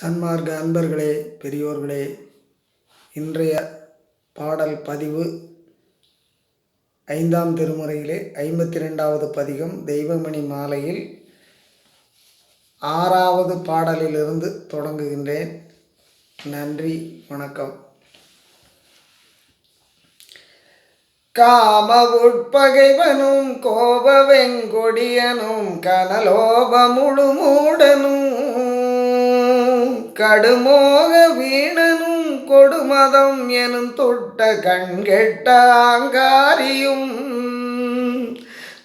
சன்மார்க்க அன்பர்களே பெரியோர்களே இன்றைய பாடல் பதிவு ஐந்தாம் திருமுறையிலே ஐம்பத்தி ரெண்டாவது பதிகம் தெய்வமணி மாலையில் ஆறாவது பாடலிலிருந்து தொடங்குகின்றேன். நன்றி வணக்கம். காம உட்பகைவனும் கோப வெங்கொடியனும் கனலோப முழுமூடனும் கடுமோக வீணனும் கொடுமதம் எனும் தொட்ட கண்கெட்ட ஆங்காரியும்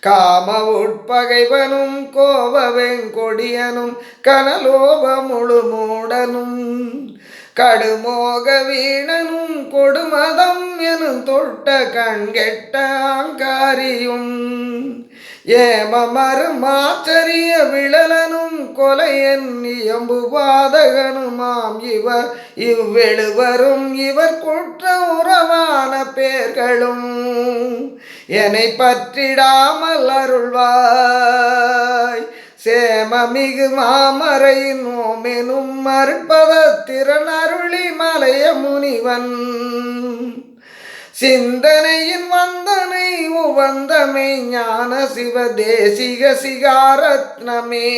காம உட்பகைவனும் கோப வெங்கொடியனும் கனலோப முழு மூடனும் கடுமோக வீணனும் கொடுமதம் எனும் தொட்ட கண்கெட்ட ஆங்காரியும் ஏமமறு மாச்சரிய விழலனும் கொலையன் இயம்பு பாதகனுமாம். இவர் இவ்வெழுவரும் இவர் குற்ற உறவான பேர்களும் என்னை பற்றிடாமல் அருள்வாய். சேமமிகு மாமரையின் ஓமெனும் மறுப்பத திறன் அருளி மலைய முனிவன். சிந்தனையின் வந்தனை உவந்தமை ஞான சிவ தேசிக சிகாரத்னமே.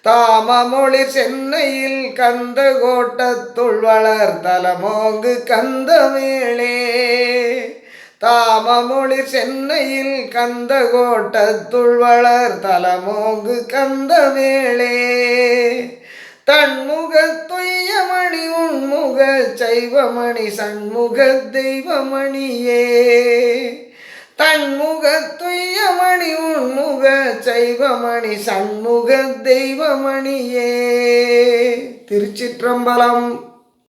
தாமமொழி சென்னையில் கந்த கோட்டத்துள் வளர் தலமோங்கு கந்தமேளே தாமமொழி சென்னையில் கந்த கோட்டத்துள் வளர் தலமோங்கு கந்தமேளே தன்முக துய்யமணி உன்முக சைவமணி சண்முக தெய்வமணியே. தன்முக துய்யமணி உன்முக சைவமணி சண்முக தெய்வமணியே. திருச்சிற்றம்பலம்.